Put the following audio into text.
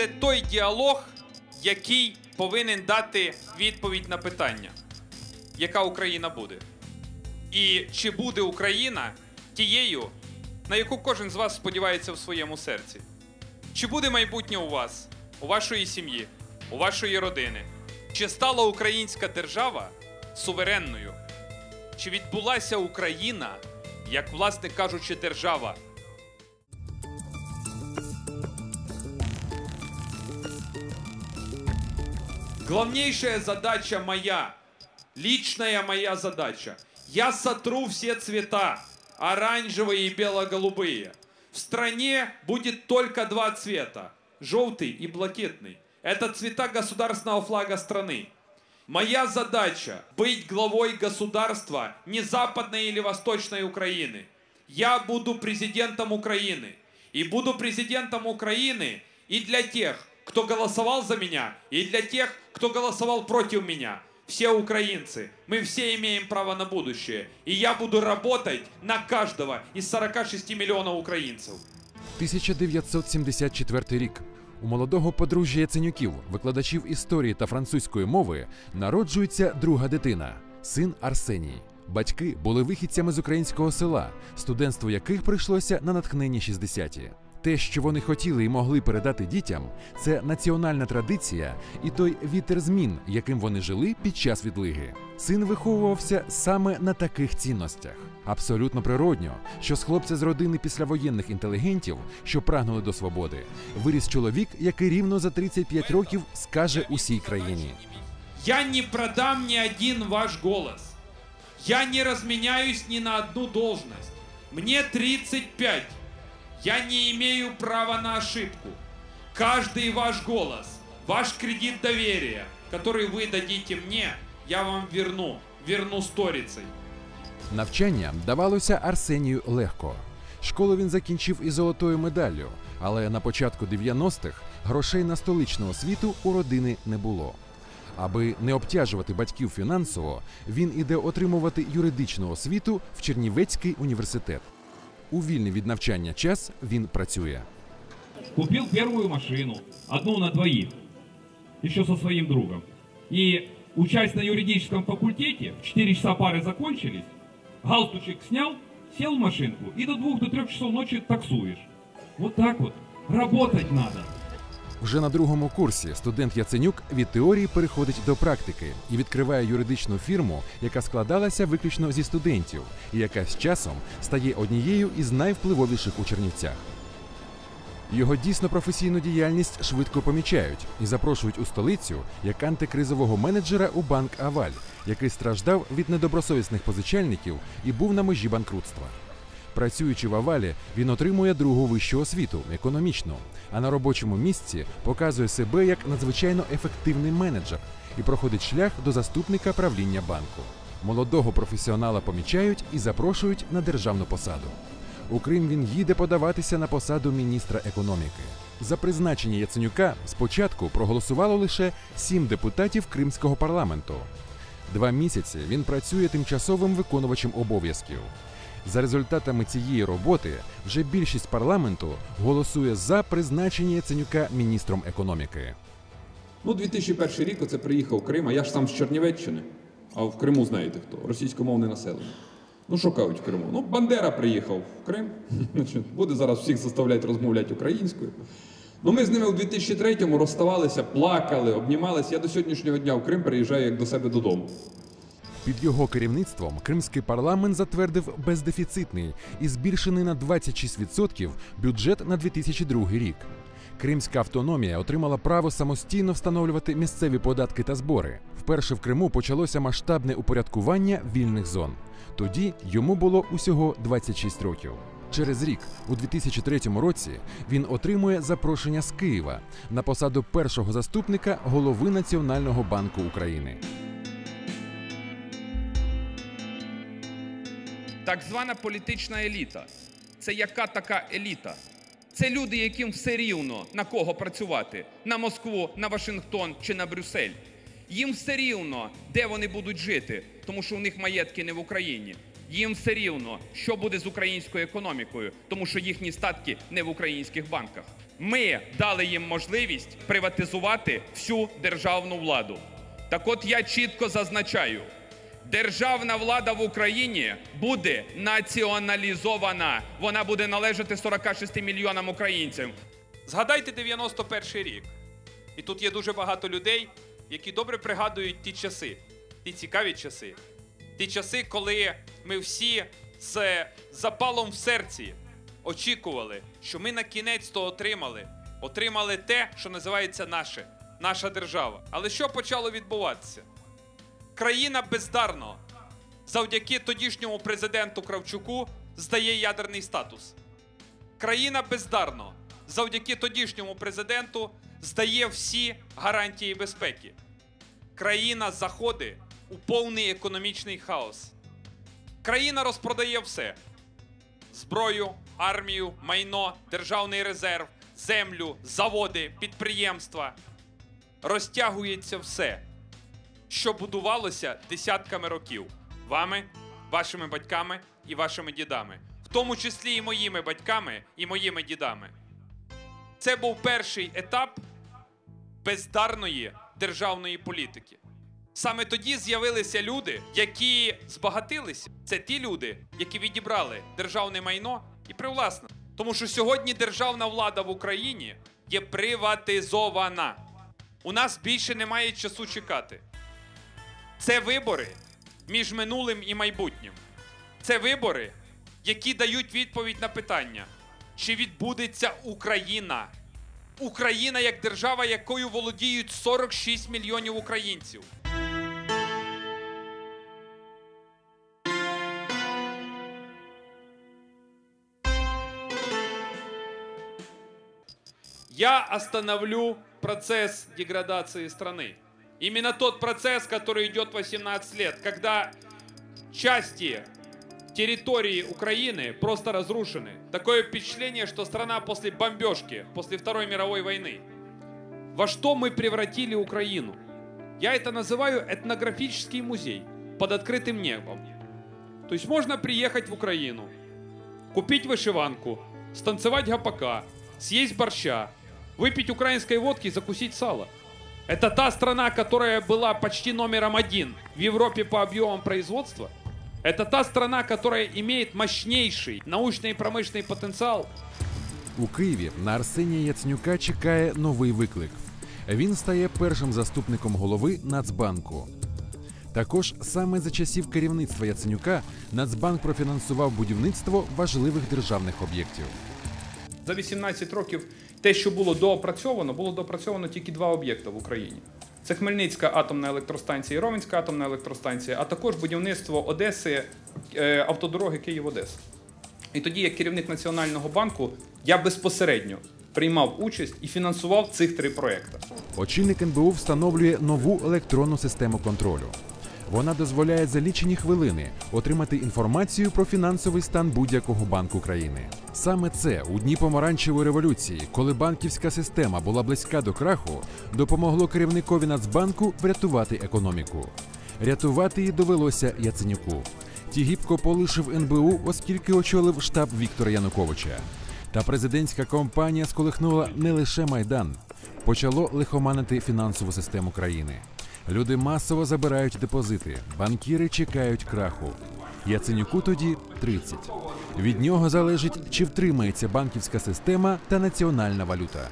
це той діалог, який повинен дати відповідь на питання, яка Україна буде. І чи буде Україна тією, на яку кожен з вас сподівається в своєму серці? Чи буде майбутнє у вас, у вашої сім'ї, у вашої родини? Чи стала українська держава суверенною? Чи відбулася Україна, як, власне кажучи, держава? Главнейшая задача моя, личная моя задача. Я сотру все цвета, оранжевые и бело-голубые. В стране будет только два цвета, желтый и блакитный. Это цвета государственного флага страны. Моя задача быть главой государства не западной или восточной Украины. Я буду президентом Украины. И буду президентом Украины и для тех, кто голосовал за меня, и для тех, кто голосовал против меня. Все украинцы, мы все имеем право на будущее. И я буду работать на каждого из 46 миллионов украинцев. 1974 рік. У молодого подружжя Яценюків, викладачів історії та французької мови, народжується друга дитина син Арсеній. Батьки були вихідцями з українського села, студентство яких прийшлося на натхненні 60-ті. Те, що вони хотіли і могли передати дітям, це національна традиція і той вітер змін, яким вони жили під час відлиги. Син виховувався саме на таких цінностях. Абсолютно природньо, що з хлопця з родини післявоєнних інтелігентів, що прагнули до свободи, виріс чоловік, який рівно за 35 років скаже усій країні. Я не продам ни один ваш голос. Я не разменяюсь ни на одну должность. Мне 35. Я не имею права на ошибку. Каждый ваш голос, ваш кредит доверия, который вы дадите мне, я вам верну. Верну сторицей. Навчання давалося Арсенію легко. Школу він закінчив із золотою медаллю, але на початку 90-х грошей на столичну освіту у родини не було. Аби не обтяжувати батьків фінансово, він іде отримувати юридичну освіту в Чернівецький університет. У вільний від навчання час він працює. Купил первую машину, одну на двоих, еще со своим другом. И учась на юридическом факультете, в 4 часа пары закончились, галстучек снял, сел в машинку и до двух, до трех часов ночи таксуешь. Вот так вот. Работать надо. Вже на другому курсі студент Яценюк від теорії переходить до практики і відкриває юридичну фірму, яка складалася виключно зі студентів, і яка з часом стає однією із найвпливовіших у Чернівцях. Його дійсно професійну діяльність швидко помічають і запрошують у столицю як антикризового менеджера у банк Аваль, який страждав від недобросовісних позичальників і був на межі банкрутства. Працюючи в Авалі, він отримує другу вищу освіту економічну, а на робочому місці показує себе як надзвичайно ефективний менеджер і проходить шлях до заступника правління банку. Молодого професіонала помічають і запрошують на державну посаду. У Крим він їде подаватися на посаду міністра економіки. За призначення Яценюка спочатку проголосувало лише сім депутатів Кримського парламенту. Два місяці він працює тимчасовим виконувачем обов'язків. За результатами цієї роботи вже більшість парламенту голосує за призначення Яценюка міністром економіки. Ну, 2001 рік оце приїхав Крим, а я ж сам з Чернівеччини. А в Криму знаєте хто? Російськомовне населення. Ну, що кажуть в Криму? Ну, Бандера приїхав в Крим. Буде зараз всіх заставляти розмовляти українською. Ну, ми з ними у 2003-му розставалися, плакали, обнімалися. Я до сьогоднішнього дня в Крим приїжджаю як до себе додому. Під його керівництвом кримський парламент затвердив бездефіцитний і збільшений на 26% бюджет на 2002 рік. Кримська автономія отримала право самостійно встановлювати місцеві податки та збори. Вперше в Криму почалося масштабне упорядкування вільних зон. Тоді йому було усього 26 років. Через рік, у 2003 році, він отримує запрошення з Києва на посаду першого заступника голови Національного банку України. Так звана політична еліта. Це яка така еліта? Це люди, яким все рівно на кого працювати: на Москву, на Вашингтон чи на Брюссель. Їм все рівно, де вони будуть жити, тому що у них маєтки не в Україні. Їм все рівно, що буде з українською економікою, тому що їхні статки не в українських банках. Ми дали їм можливість приватизувати всю державну владу. Так от я чітко зазначаю, державна влада в Україні буде націоналізована. Вона буде належати 46 мільйонам українців. Згадайте 91 рік. І тут є дуже багато людей, які добре пригадують ті часи, ті цікаві часи. Ті часи, коли ми всі з запалом в серці очікували, що ми на кінець то отримали. Отримали те, що називається наше, наша держава. Але що почало відбуватися? Країна бездарно завдяки тодішньому президенту Кравчуку здає ядерний статус. Країна бездарно завдяки тодішньому президенту здає всі гарантії безпеки. Країна заходить у повний економічний хаос. Країна розпродає все: зброю, армію, майно, державний резерв, землю, заводи, підприємства. Розтягується все, що будувалося десятками років вами, вашими батьками і вашими дідами, в тому числі і моїми батьками і моїми дідами. Це був перший етап бездарної державної політики. Саме тоді з'явилися люди, які збагатилися. Це ті люди, які відібрали державне майно і привласнили. Тому що сьогодні державна влада в Україні є приватизована. У нас більше немає часу чекати. Це вибори між минулим і майбутнім. Це вибори, які дають відповідь на питання, чи відбудеться Україна. Україна як держава, якою володіють 46 мільйонів українців. Я остановлю процесс деградации страны. Именно тот процесс, который идет 18 лет, когда части территории Украины просто разрушены. Такое впечатление, что страна после бомбежки, после Второй мировой войны. Во что мы превратили Украину? Я это называю этнографический музей под открытым небом. То есть можно приехать в Украину, купить вышиванку, станцевать гопака, съесть борща, выпить украинской водки и закусить сало. Это та страна, которая была почти номером один в Европе по объемам производства. Это та страна, которая имеет мощнейший научный и промышленный потенциал. У Києві на Арсенія Яценюка чекає новий виклик. Він стає першим заступником голови Нацбанку. Також саме за часів керівництва Яценюка Нацбанк профінансував будівництво важливих державних об'єктів. За 18 років те, що було доопрацьовано, було доопрацьовано тільки два об'єкти в Україні. Це Хмельницька атомна електростанція і Ровенська атомна електростанція, а також будівництво Одеси, е, автодороги Київ-Одеса. І тоді, як керівник Національного банку, я безпосередньо приймав участь і фінансував цих три проекти. Очільник НБУ встановлює нову електронну систему контролю. Вона дозволяє за лічені хвилини отримати інформацію про фінансовий стан будь-якого банку країни. Саме це у дні помаранчевої революції, коли банківська система була близька до краху, допомогло керівникові Нацбанку врятувати економіку. Рятувати її довелося Яценюку. Тігіпко полишив НБУ, оскільки очолив штаб Віктора Януковича. Та президентська кампанія сколихнула не лише майдан, почало лихоманити фінансову систему країни. Люди масово забирають депозити, банкіри чекають краху. Яценюку тоді 30. Від нього залежить, чи втримається банківська система та національна валюта.